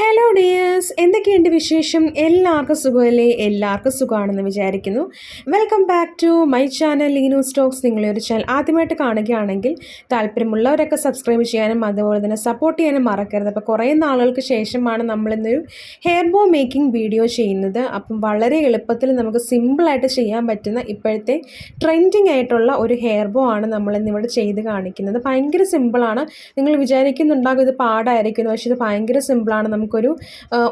Hello dears എന്തൊക്കെയുണ്ട് വിശേഷം? എല്ലാവർക്കും സുഖമല്ലേ? എല്ലാവർക്കും സുഖമാണെന്ന് വിചാരിക്കുന്നു. Welcome back to my channel Leenu Stokes നിങ്ങളെ ഒരു ചാനൽ ആദ്യമായിട്ട് കാണുകയാണെങ്കിൽ താല്പര്യമുള്ളവരൊക്കെ സബ്സ്ക്രൈബ് ചെയ്യാനും അതുപോലെ തന്നെ സപ്പോർട്ട് ചെയ്യാനും മറക്കരുത്. അപ്പോൾ കുറേ നാളുകൾക്ക് ശേഷമാണ് നമ്മളിന്നൊരു ഹെയർ ബോ മേക്കിംഗ് വീഡിയോ ചെയ്യുന്നത്. അപ്പം വളരെ എളുപ്പത്തിൽ നമുക്ക് സിമ്പിളായിട്ട് ചെയ്യാൻ പറ്റുന്ന ഇപ്പോഴത്തെ ട്രെൻഡിങ് ആയിട്ടുള്ള ഒരു ഹെയർ ബോ ആണ് നമ്മളിന്നിവിടെ ചെയ്ത് കാണിക്കുന്നത്. ഭയങ്കര സിമ്പിളാണ് നിങ്ങൾ വിചാരിക്കുന്നുണ്ടാകും ഇത് പാടായിരിക്കുന്നു. പക്ഷേ ഇത് ഭയങ്കര സിമ്പിളാണ് നമുക്കൊരു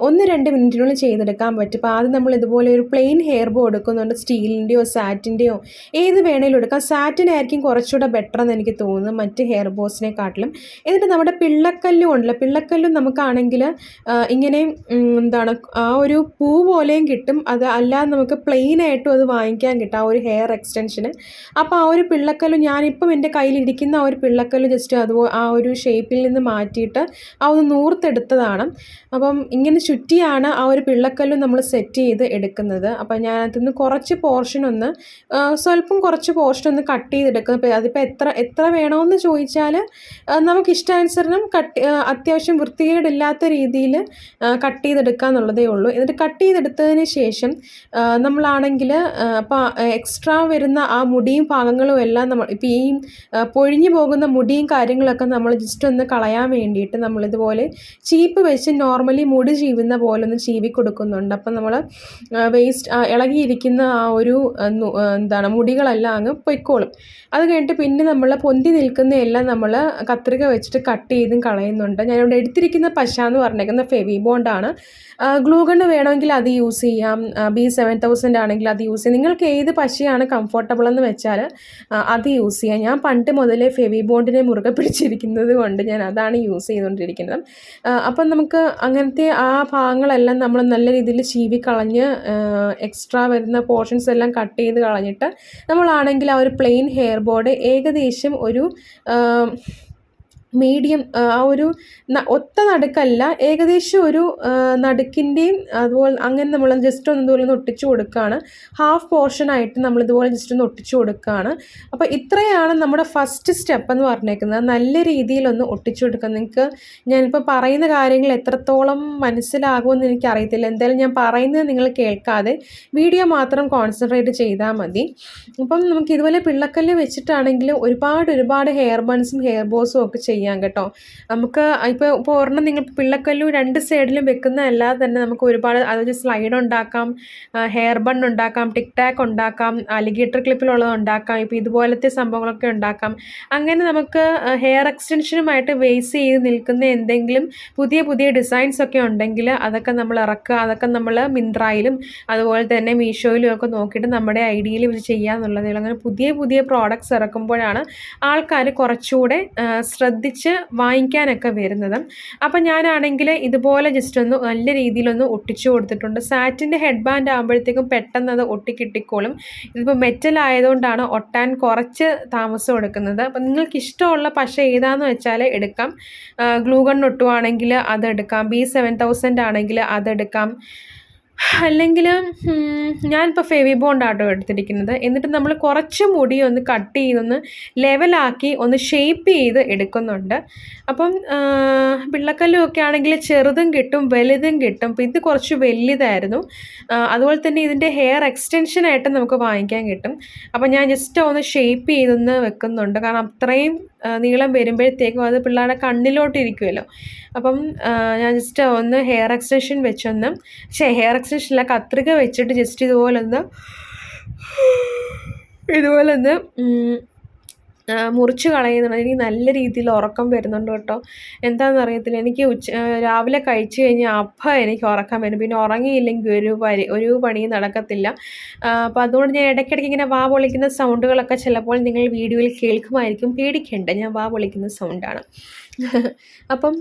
ഒന്ന് രണ്ട് മിനിറ്റിനുള്ളിൽ ചെയ്തെടുക്കാൻ പറ്റും. അപ്പോൾ ആദ്യം നമ്മൾ ഇതുപോലെ ഒരു പ്ലെയിൻ ഹെയർ ബോ എടുക്കുന്നുണ്ട്. സ്റ്റീലിന്റെയോ സാറ്റിന്റെയോ ഏത് വേണേലും എടുക്കാം. സാറ്റിനായിരിക്കും കുറച്ചുകൂടെ ബെറ്റർ എന്ന് എനിക്ക് തോന്നുന്നു മറ്റ് ഹെയർ ബോസിനെക്കാട്ടിലും എന്നിട്ട് നമ്മുടെ പിള്ളക്കല്ലും ഉണ്ടല്ലോ. പിള്ളക്കല്ലും നമുക്കാണെങ്കിൽ ഇങ്ങനെ എന്താണ് ആ ഒരു പൂ പോലെയും കിട്ടും. അത് അല്ലാതെ നമുക്ക് പ്ലെയിൻ ആയിട്ടും അത് വാങ്ങിക്കാൻ കിട്ടും. ആ ഒരു ഹെയർ എക്സ്റ്റൻഷന് അപ്പോൾ ആ ഒരു പിള്ളക്കല്ലും ഞാനിപ്പം എന്റെ കയ്യിലിരിക്കുന്ന ആ ഒരു പിള്ളക്കല്ല് ജസ്റ്റ് അത് ആ ഒരു ഷേപ്പിൽ നിന്ന് മാറ്റിയിട്ട് ആ ഒന്ന് നൂർത്തെടുത്തതാണ്. അപ്പം ഇങ്ങനെ ചുറ്റിയാണ് ആ ഒരു പിള്ളക്കല്ലും നമ്മൾ സെറ്റ് ചെയ്ത് എടുക്കുന്നത്. അപ്പം ഞാൻ അതിൽ കുറച്ച് പോർഷൻ ഒന്ന് സ്വല്പം കുറച്ച് പോർഷൻ ഒന്ന് കട്ട് ചെയ്തെടുക്കുന്നത് അതിപ്പോൾ എത്ര എത്ര വേണമെന്ന് ചോദിച്ചാൽ നമുക്ക് ഇഷ്ടാനുസരണം കട്ട് അത്യാവശ്യം വൃത്തികേടില്ലാത്ത രീതിയിൽ കട്ട് ചെയ്തെടുക്കുക എന്നുള്ളതേ ഉള്ളൂ. എന്നിട്ട് കട്ട് ചെയ്തെടുത്തതിന് ശേഷം നമ്മളാണെങ്കിൽ അപ്പോൾ എക്സ്ട്രാ വരുന്ന ആ മുടിയും ഭാഗങ്ങളും എല്ലാം നമ്മൾ ഇപ്പോൾ ഈ പൊഴിഞ്ഞു പോകുന്ന മുടിയും കാര്യങ്ങളൊക്കെ നമ്മൾ ജസ്റ്റ് ഒന്ന് കളയാൻ വേണ്ടിയിട്ട് നമ്മളിതുപോലെ ചീപ്പ് വെച്ച് നോർമലി മുടി ചീവുന്ന പോലെ ഒന്ന് ചീവി കൊടുക്കുന്നുണ്ട്. അപ്പം നമ്മൾ വേസ്റ്റ് ഇളകിയിരിക്കുന്ന ആ ഒരു എന്താണ് മുടികളെല്ലാം അങ്ങ് പൊയ്ക്കോളും. അത് കഴിഞ്ഞിട്ട് പിന്നെ നമ്മൾ പൊന്തി നിൽക്കുന്ന എല്ലാം നമ്മൾ കത്രിക വെച്ചിട്ട് കട്ട് ചെയ്തും കളയുന്നുണ്ട്. ഞാനിവിടെ എടുത്തിരിക്കുന്ന പശ എന്ന് പറഞ്ഞേക്കുന്ന ഫെവി ബോണ്ടാണ് ഗ്ലൂഗണ് വേണമെങ്കിൽ അത് യൂസ് ചെയ്യാം. ബി സെവൻ തൗസൻഡ് ആണെങ്കിൽ അത് യൂസ് ചെയ്യാം. നിങ്ങൾക്ക് ഏത് പശയാണ് കംഫർട്ടബിൾ എന്ന് വെച്ചാൽ അത് യൂസ് ചെയ്യാം. ഞാൻ പണ്ട് മുതലേ ഫെവി ബോണ്ടിനെ മുറുകെ പിടിച്ചിരിക്കുന്നത് കൊണ്ട് ഞാൻ അതാണ് യൂസ് ചെയ്തുകൊണ്ടിരിക്കുന്നത്. അപ്പം നമുക്ക് അങ്ങനത്തെ ആ ഭാഗങ്ങളെല്ലാം നമ്മൾ നല്ല രീതിയിൽ ചീവി കളഞ്ഞ് എക്സ്ട്രാ വരുന്ന പോർഷൻസ് എല്ലാം കട്ട് ചെയ്ത് കളഞ്ഞിട്ട് നമ്മളാണെങ്കിൽ ആ ഒരു പ്ലെയിൻ ഹെയർ ബോർഡ് ഏകദേശം ഒരു മീഡിയം ആ ഒരു ഒത്ത നടുക്കല്ല ഏകദേശം ഒരു നടുക്കിന്റെയും അതുപോലെ അങ്ങനെ നമ്മൾ ജസ്റ്റ് ഒന്ന് ഇതുപോലെ ഒന്ന് ഒട്ടിച്ചു കൊടുക്കുകയാണ്. ഹാഫ് പോർഷനായിട്ട് നമ്മൾ ഇതുപോലെ ജസ്റ്റ് ഒന്ന് ഒട്ടിച്ച് കൊടുക്കുകയാണ്. അപ്പോൾ ഇത്രയാണ് നമ്മുടെ ഫസ്റ്റ് സ്റ്റെപ്പ് എന്ന് പറഞ്ഞേക്കുന്നത്. നല്ല രീതിയിലൊന്ന് ഒട്ടിച്ചു കൊടുക്കുക. നിങ്ങൾക്ക് ഞാനിപ്പോൾ പറയുന്ന കാര്യങ്ങൾ എത്രത്തോളം മനസ്സിലാകുമെന്ന് എനിക്കറിയത്തില്ല. എന്തായാലും ഞാൻ പറയുന്നത് നിങ്ങൾ കേൾക്കാതെ വീഡിയോ മാത്രം കോൺസെൻട്രേറ്റ് ചെയ്താൽ മതി. അപ്പം നമുക്ക് ഇതുപോലെ പിള്ളക്കല്ല് വെച്ചിട്ടാണെങ്കിലും ഒരുപാട് ഒരുപാട് ഹെയർ ബൺസും ഹെയർ ബോസും ഒക്കെ ചെയ്യാം. കേട്ടോ. നമുക്ക് ഇപ്പോൾ ഇപ്പോൾ ഒരെണ്ണം നിങ്ങൾ പിള്ളക്കല്ലും രണ്ട് സൈഡിലും വെക്കുന്നതല്ലാതെ തന്നെ നമുക്ക് ഒരുപാട് അതൊരു സ്ലൈഡ് ഉണ്ടാക്കാം ഹെയർ ബൺ ഉണ്ടാക്കാം ടിക് ടാക്ക് ഉണ്ടാക്കാം അലിഗേറ്റർ ക്ലിപ്പിലുള്ളത് ഉണ്ടാക്കാം ഇപ്പോൾ ഇതുപോലത്തെ സംഭവങ്ങളൊക്കെ ഉണ്ടാക്കാം. അങ്ങനെ നമുക്ക് ഹെയർ എക്സ്റ്റൻഷനുമായിട്ട് വേസ് ചെയ്ത് നിൽക്കുന്ന എന്തെങ്കിലും പുതിയ പുതിയ ഡിസൈൻസ് ഒക്കെ ഉണ്ടെങ്കിൽ അതൊക്കെ നമ്മൾ ഇറക്കുക അതൊക്കെ നമ്മൾ മിന്ത്രയിലും അതുപോലെ തന്നെ മീഷോയിലും ഒക്കെ നോക്കിയിട്ട് നമ്മുടെ ഐഡിയയിൽ ഇത് ഉള്ളൂ അങ്ങനെ പുതിയ പുതിയ പ്രോഡക്റ്റ്സ് ഇറക്കുമ്പോഴാണ് ആൾക്കാർ കുറച്ചുകൂടെ ആ, ശ്രദ്ധിച്ച് വാങ്ങിക്കാനൊക്കെ വരുന്നത്. അപ്പം ഞാനാണെങ്കിൽ ഇതുപോലെ ജസ്റ്റ് ഒന്ന് നല്ല രീതിയിലൊന്ന് ഒട്ടിച്ചു കൊടുത്തിട്ടുണ്ട്. സാറ്റിന്റെ ഹെഡ് ബാൻഡ് ആകുമ്പോഴത്തേക്കും പെട്ടെന്ന് അത് ഒട്ടിക്കിട്ടിക്കോളും. ഇതിപ്പോൾ മെറ്റൽ ആയതുകൊണ്ടാണ് ഒട്ടാൻ കുറച്ച് താമസം എടുക്കുന്നത്. അപ്പം നിങ്ങൾക്ക് ഇഷ്ടമുള്ള പശ ഏതാന്ന് വെച്ചാൽ എടുക്കാം. ഗ്ലൂ ഗൺ ഒട്ടുവാണെങ്കിൽ അതെടുക്കാം ബി സെവൻ തൗസൻഡ് ആണെങ്കിൽ അതെടുക്കാം അല്ലെങ്കിൽ ഞാനിപ്പോൾ ഫെവി ബോണ്ടാട്ടോ എടുത്തിരിക്കുന്നത്. എന്നിട്ട് നമ്മൾ കുറച്ച് മുടി ഒന്ന് കട്ട് ചെയ്തൊന്ന് ലെവലാക്കി ഒന്ന് ഷേപ്പ് ചെയ്ത് എടുക്കുന്നുണ്ട്. അപ്പം പിള്ളക്കല്ലും ഒക്കെ ആണെങ്കിൽ ചെറുതും കിട്ടും വലുതും കിട്ടും. അപ്പം ഇത് കുറച്ച് വലുതായിരുന്നു. അതുപോലെ തന്നെ ഇതിന്റെ ഹെയർ എക്സ്റ്റൻഷനായിട്ട് നമുക്ക് വാങ്ങിക്കാൻ കിട്ടും. അപ്പം ഞാൻ ജസ്റ്റ് ഒന്ന് ഷേപ്പ് ചെയ്തൊന്ന് വെക്കുന്നുണ്ട്. കാരണം അത്രയും നീളം വരുമ്പോഴത്തേക്കും അത് പിള്ളേരുടെ കണ്ണിലോട്ട് ഇരിക്കുമല്ലോ അപ്പം ഞാൻ ജസ്റ്റ് ഒന്ന് ഹെയർ എക്സ്റ്റൻഷൻ വെച്ചൊന്ന് പക്ഷേ ഹെയർ എക്സ്റ്റൻഷനില്ല കത്രിക വെച്ചിട്ട് ജസ്റ്റ് ഇതുപോലെ ഒന്ന് ഇതുപോലെ ഒന്ന് ഉം, ആ, മുറിച്ച് കളയുന്നുണ്ട്. എനിക്ക് നല്ല രീതിയിൽ ഉറക്കം വരുന്നുണ്ട് കേട്ടോ. എന്താണെന്ന് അറിയത്തില്ല. എനിക്ക് ഉച്ച രാവിലെ കഴിച്ചു കഴിഞ്ഞാൽ അപ്പം എനിക്ക് ഉറക്കം വരും. പിന്നെ ഉറങ്ങിയില്ലെങ്കിൽ ഒരു പരി ഒരു പണിയും നടക്കത്തില്ല. അപ്പോൾ അതുകൊണ്ട് ഞാൻ ഇടയ്ക്കിടയ്ക്ക് ഇങ്ങനെ വാ പൊളിക്കുന്ന സൗണ്ടുകളൊക്കെ ചിലപ്പോൾ നിങ്ങൾ വീഡിയോയിൽ കേൾക്കുമായിരിക്കും. പേടിക്കേണ്ട. ഞാൻ വാ പൊളിക്കുന്ന സൗണ്ടാണ്. അപ്പം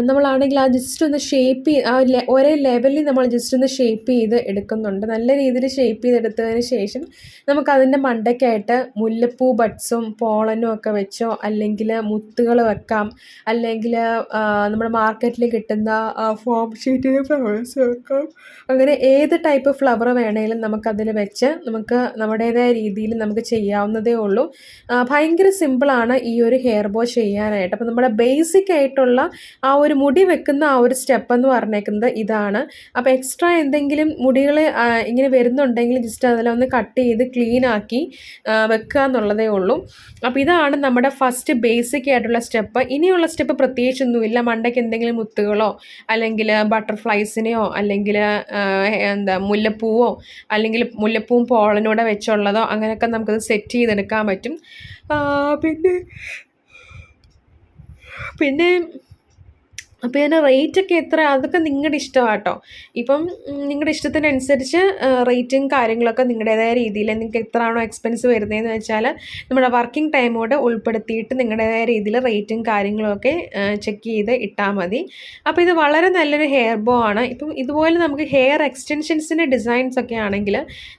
നമ്മളാണെങ്കിൽ ആ ജസ്റ്റ് ഒന്ന് ഷേപ്പ് ആ ഒരേ ലെവലിൽ നമ്മൾ ജസ്റ്റ് ഒന്ന് ഷേപ്പ് ചെയ്ത് എടുക്കുന്നുണ്ട്. നല്ല രീതിയിൽ ഷേപ്പ് ചെയ്തെടുത്തതിന് ശേഷം നമുക്കതിന്റെ മണ്ടയ്ക്കായിട്ട് മുല്ലപ്പൂ ബഡ്സും പോളനും ഒക്കെ വെച്ചോ അല്ലെങ്കിൽ മുത്തുകൾ വെക്കാം അല്ലെങ്കിൽ നമ്മുടെ മാർക്കറ്റിൽ കിട്ടുന്ന ഫോം ഷീറ്റിൽ ഫ്ലവേഴ്സ് വെക്കാം. അങ്ങനെ ഏത് ടൈപ്പ് ഫ്ലവർ വേണേലും നമുക്കതിൽ വെച്ച് നമുക്ക് നമ്മുടേതായ രീതിയിൽ നമുക്ക് ചെയ്യാവുന്നതേ ഉള്ളൂ. ഭയങ്കര സിമ്പിളാണ് ഈ ഒരു ഹെയർ ബോ ചെയ്യാനായിട്ട്. അപ്പോൾ നമ്മുടെ ബേസിക് ആയിട്ടുള്ള ആ ഒരു മുടി വെക്കുന്ന ആ ഒരു സ്റ്റെപ്പ് എന്ന് പറഞ്ഞേക്കുന്നത് ഇതാണ്. അപ്പോൾ എക്സ്ട്രാ എന്തെങ്കിലും മുടികൾ ഇങ്ങനെ വരുന്നുണ്ടെങ്കിൽ ജസ്റ്റ് അതിലൊന്ന് കട്ട് ചെയ്ത് ക്ലീൻ ആക്കി വെക്കുക എന്നുള്ളതേ ഉള്ളൂ. അപ്പോൾ ഇതാണ് നമ്മുടെ ഫസ്റ്റ് ബേസിക് ആയിട്ടുള്ള സ്റ്റെപ്പ് ഇനിയുള്ള സ്റ്റെപ്പ് പ്രത്യേകിച്ചൊന്നുമില്ല. മണ്ടയ്ക്ക് എന്തെങ്കിലും മുത്തുകളോ അല്ലെങ്കിൽ ബട്ടർഫ്ലൈസിനെയോ അല്ലെങ്കിൽ എന്താ മുല്ലപ്പൂവോ അല്ലെങ്കിൽ മുല്ലപ്പൂവും പോളനൂടെ വെച്ചുള്ളതോ അങ്ങനെയൊക്കെ നമുക്കത് സെറ്റ് ചെയ്തെടുക്കാൻ പറ്റും. പിന്നെ പിന്നെ അപ്പോൾ ഇതിന്റെ റേറ്റൊക്കെ എത്ര? അതൊക്കെ നിങ്ങളുടെ ഇഷ്ടമാണ് കേട്ടോ ഇപ്പം നിങ്ങളുടെ ഇഷ്ടത്തിനനുസരിച്ച് റേറ്റും കാര്യങ്ങളൊക്കെ നിങ്ങളുടേതായ രീതിയിൽ നിങ്ങൾക്ക് എത്രയാണോ എക്സ്പെൻസ് വരുന്നതെന്ന് വെച്ചാൽ നമ്മുടെ വർക്കിംഗ് ടൈമോട് ഉൾപ്പെടുത്തിയിട്ട് നിങ്ങളുടേതായ രീതിയിൽ റേറ്റും കാര്യങ്ങളൊക്കെ ചെക്ക് ചെയ്ത് ഇട്ടാൽ മതി. അപ്പോൾ ഇത് വളരെ നല്ലൊരു ഹെയർ ബോ ആണ്. ഇപ്പം ഇതുപോലെ നമുക്ക് ഹെയർ എക്സ്റ്റൻഷൻസിന്റെ ഡിസൈൻസ് ഒക്കെ ആണെങ്കിൽ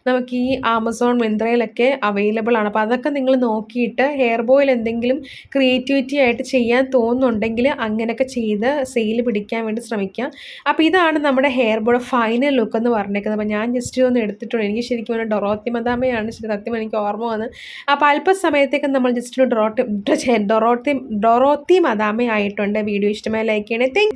നമുക്ക് ഈ ആമസോൺ മിന്ത്രയിലൊക്കെ അവൈലബിൾ ആണ്. അപ്പോൾ അതൊക്കെ നിങ്ങൾ നോക്കിയിട്ട് ഹെയർ ബോയിൽ എന്തെങ്കിലും ക്രിയേറ്റിവിറ്റി ആയിട്ട് ചെയ്യാൻ തോന്നുന്നുണ്ടെങ്കിൽ അങ്ങനെയൊക്കെ ചെയ്ത് സെയിൽ പിടിക്കാൻ വേണ്ടി ശ്രമിക്കുക അപ്പോൾ ഇതാണ് നമ്മുടെ ഹെയർ ബോയുടെ ഫൈനൽ ലുക്ക് എന്ന് പറഞ്ഞേക്കുന്നത്. അപ്പോൾ ഞാൻ ജസ്റ്റ് ഒന്ന് എടുത്തിട്ടുണ്ട്. എനിക്ക് ശരിക്കും ഒരു ഡൊറോത്തി മദാമയാണ് ശരി സത്യം എനിക്ക് ഓർമ്മ വന്ന്. അപ്പോൾ അല്പസമയത്തേക്ക് നമ്മൾ ജസ്റ്റ് ഒരു ഡൊറോട്ടി ഡൊറോത്തി ഡൊറോത്തി മദാമയായിട്ടുണ്ട് വീഡിയോ ഇഷ്ടമായി ലൈക്ക് ചെയ്യണേ. താങ്ക്